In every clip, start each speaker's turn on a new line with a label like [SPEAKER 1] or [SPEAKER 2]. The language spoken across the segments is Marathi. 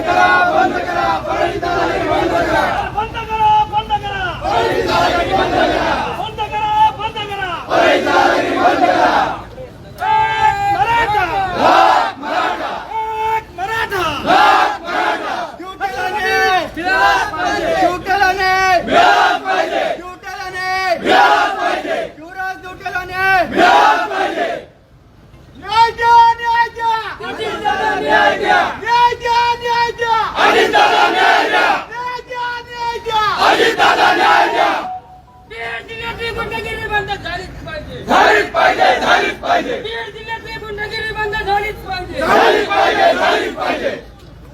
[SPEAKER 1] करा बंद
[SPEAKER 2] झालीच पाहिजे
[SPEAKER 1] झालीच पाहिजे झालीच पाहिजे
[SPEAKER 2] बीड जिल्ह्यातली गुंडगिरी बंद झालीच पाहिजे
[SPEAKER 1] झालीच पाहिजे झालीच पाहिजे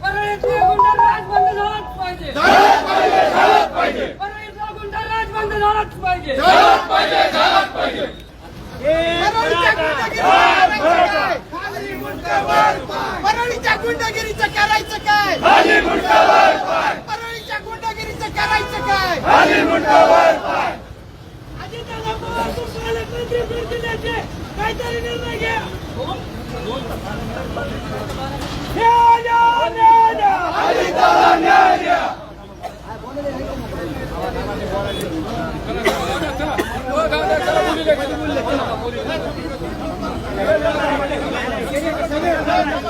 [SPEAKER 2] परळीतली गुंडराज बंद झालाच पाहिजे
[SPEAKER 1] झालंच पाहिजे झालंच पाहिजे
[SPEAKER 2] परळीतला गुंडराज बंद झालाच पाहिजे
[SPEAKER 1] झालंच पाहिजे झालंच पाहिजे
[SPEAKER 3] परळीच्या गुंडगिरीचं करायचं काय? परळीच्या गुंडगिरीचं करायचं काय?
[SPEAKER 1] खाली मुंडावर पाय
[SPEAKER 3] परळीच्या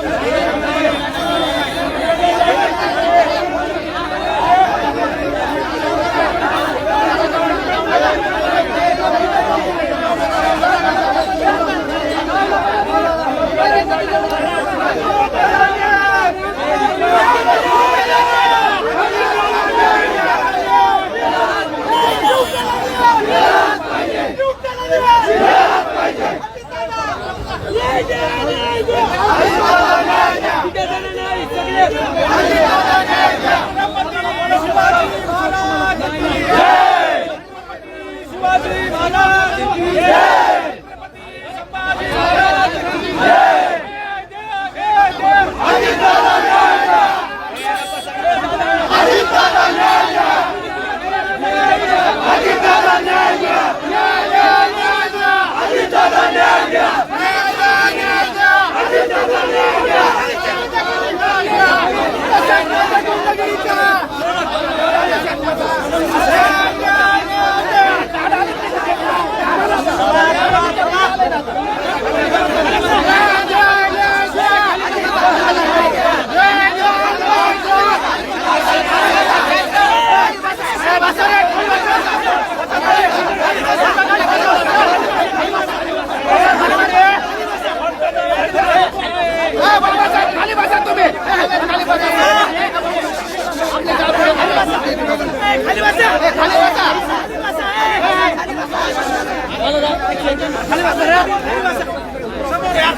[SPEAKER 3] Yeah.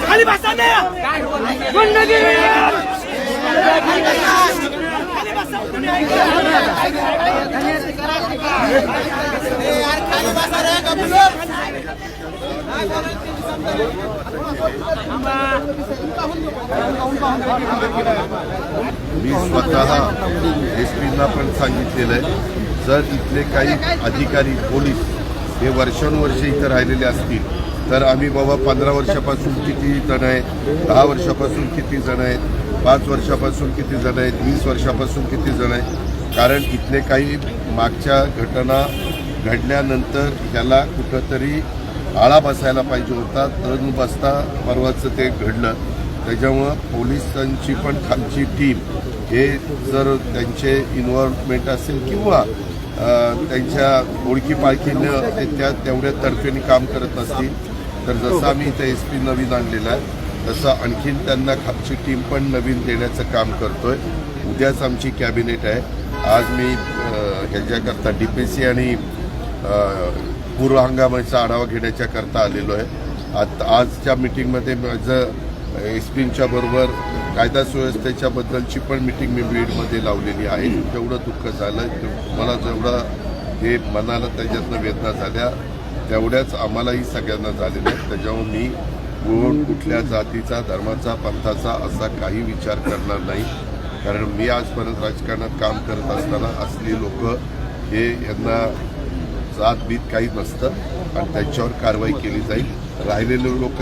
[SPEAKER 1] खाली
[SPEAKER 3] बसा
[SPEAKER 4] मी स्वतः एस पींना पण सांगितलेलं आहे. जर इथले काही अधिकारी पोलीस हे वर्षानुवर्षे इथं राहिलेले असतील तर आम्ही बाबा पंधरा वर्षापासून किती जण आहेत दहा वर्षापासून किती जण आहेत पाच वर्षापासून किती जण आहेत वीस वर्षापासून किती जण आहेत कारण इथले काही मागच्या घटना घडल्यानंतर ह्याला कुठंतरी आळा बसायला पाहिजे होता तर न बसता परवाचं ते घडलं. त्याच्यामुळं पोलिसांची पण खालची टीम हे जर त्यांचे इन्व्हॉल्वमेंट असेल किंवा त्यांच्या ओळखी पाळखीनं ते त्या तेवढ्या तर्फेने काम करत असतील. तर जसं आम्ही इथं एस पी नवीन आणलेला आहे तसं आणखीन त्यांना आमची टीम पण नवीन देण्याचं काम करतोय. उद्याच आमची कॅबिनेट आहे. आज मी ह्याच्याकरता डी पी सी आणि पूर्व हंगामाचा आढावा घेण्याच्याकरता आलेलो आहे. आता आजच्या मिटिंगमध्ये माझं एस पींच्या बरोबर कायदा सुव्यवस्थेच्या बद्दलची पण मिटिंग मी बीडमध्ये लावलेली आहे. तेवढं दुःख झालं. मला जेवढं हे मनाला त्याच्यातनं वेदना झाल्या तेवढ्याच आम्हालाही सगळ्यांना झालेल्या आहेत. त्याच्यामुळे मी कोण कुठल्या जातीचा धर्माचा पंथाचा असा काही विचार करणार नाही. कारण मी आजपर्यंत राजकारणात काम करत असताना असली लोक हे यांना जात बीत काही नसतं. आणि त्यांच्यावर कारवाई केली जाईल. राहिलेले लोक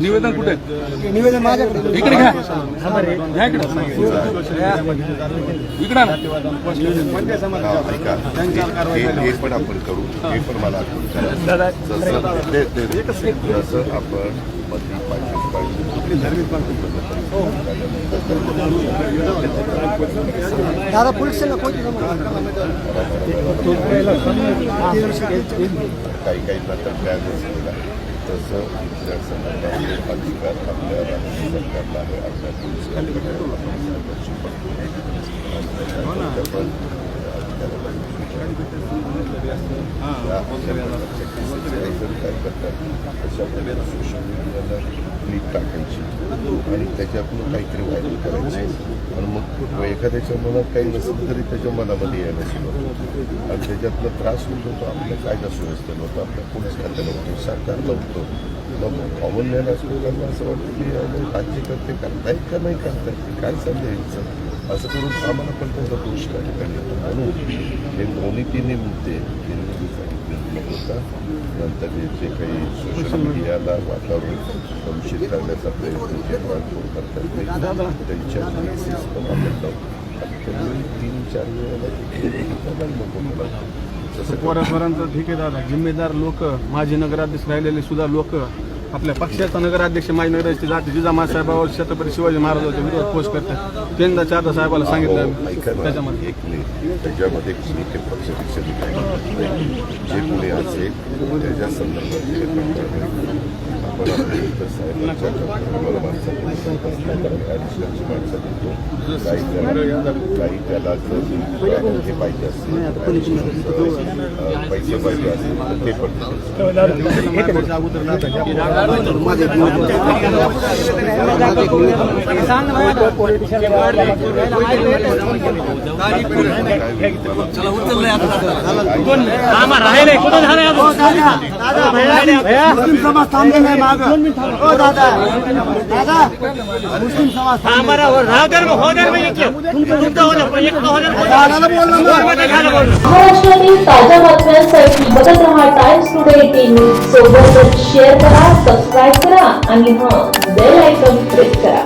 [SPEAKER 5] निवेदन कुठे?
[SPEAKER 1] निवेदन माझ्याकडे.
[SPEAKER 5] इकडे घ्या. घ्या इकडे. इकडे.
[SPEAKER 4] हा, पण आपण करू. हे पण मला आठवण करा. जसं ते- ते- जसं आपण मधी
[SPEAKER 1] दादा पोलीस स्टेशनला कोणती
[SPEAKER 4] काही काही नंतर प्लॅन असलेला तसं इथल्या संदर्भातले अधिकार आपल्या राज्य सरकारला आहे. आपल्या पोलीस काय करतात तशा प्रकारे सोशल मीडियाला क्लिप टाकायची आणि त्याच्यातून काहीतरी व्हायरल करायचं आणि मग एखाद्याच्या मनात काही नसेल तरी त्याच्या मनामध्ये यायला सुरुवात आणि त्याच्यातनं त्रास होतो तो आपल्या कायदा सुव्यवस्थेला होतो. आपल्या पोलीस खात्याला होतो. सरकारला होतो. मग कॉमन मॅन त्यांना असं वाटतं की राज्यकर्ते करतायत का नाही करतायत? काय समजायचं? असं करून आम्हाला पण त्यांचा दोष त्या ठिकाणी येतो म्हणून हे दोन्ही तिन्ही मुद्दे यांनी सांगितलेले होता नंतर हे जे काही सोशल मीडियाला वातावरण कलुषित करण्याचा प्रयत्न जे ट्रान्सपोर्ट करतात त्यांच्या केसेस पण आपण तीन चार वेळेला नको
[SPEAKER 5] पोरासोरांचं ठीक आहे दादा. जिम्मेदार लोक माजी नगराध्यक्ष राहिलेले सुद्धा लोक. आपल्या पक्षाचा नगराध्यक्ष माजी नगराध्यक्ष जाते जिजामा साहेबावर छत्रपती शिवाजी महाराजांच्या विरोधात पोस्ट करतात. त्यांना चारदा साहेबाला सांगितलं त्याच्यामध्ये
[SPEAKER 4] एक मिनिट त्याच्यामध्ये ते. जे असेल त्याच्या संदर्भात आपण काही त्याला हे पाहिजे असेल पैसे पाहिजे असतील तर ते पण
[SPEAKER 1] मुस्लिम समाज थांबलेला आहे मागं हो दादा दादा मुस्लिम समाज थांबलेला दादाला बोललो ना
[SPEAKER 6] महाराष्ट्रातील ताज्या बातम्यांसाठी बघत रहा टाइम्स टुडे टीव्ही सोबतच शेअर करा. सबस्क्राईब करा आणि हा बेल आयकॉन प्रेस करा.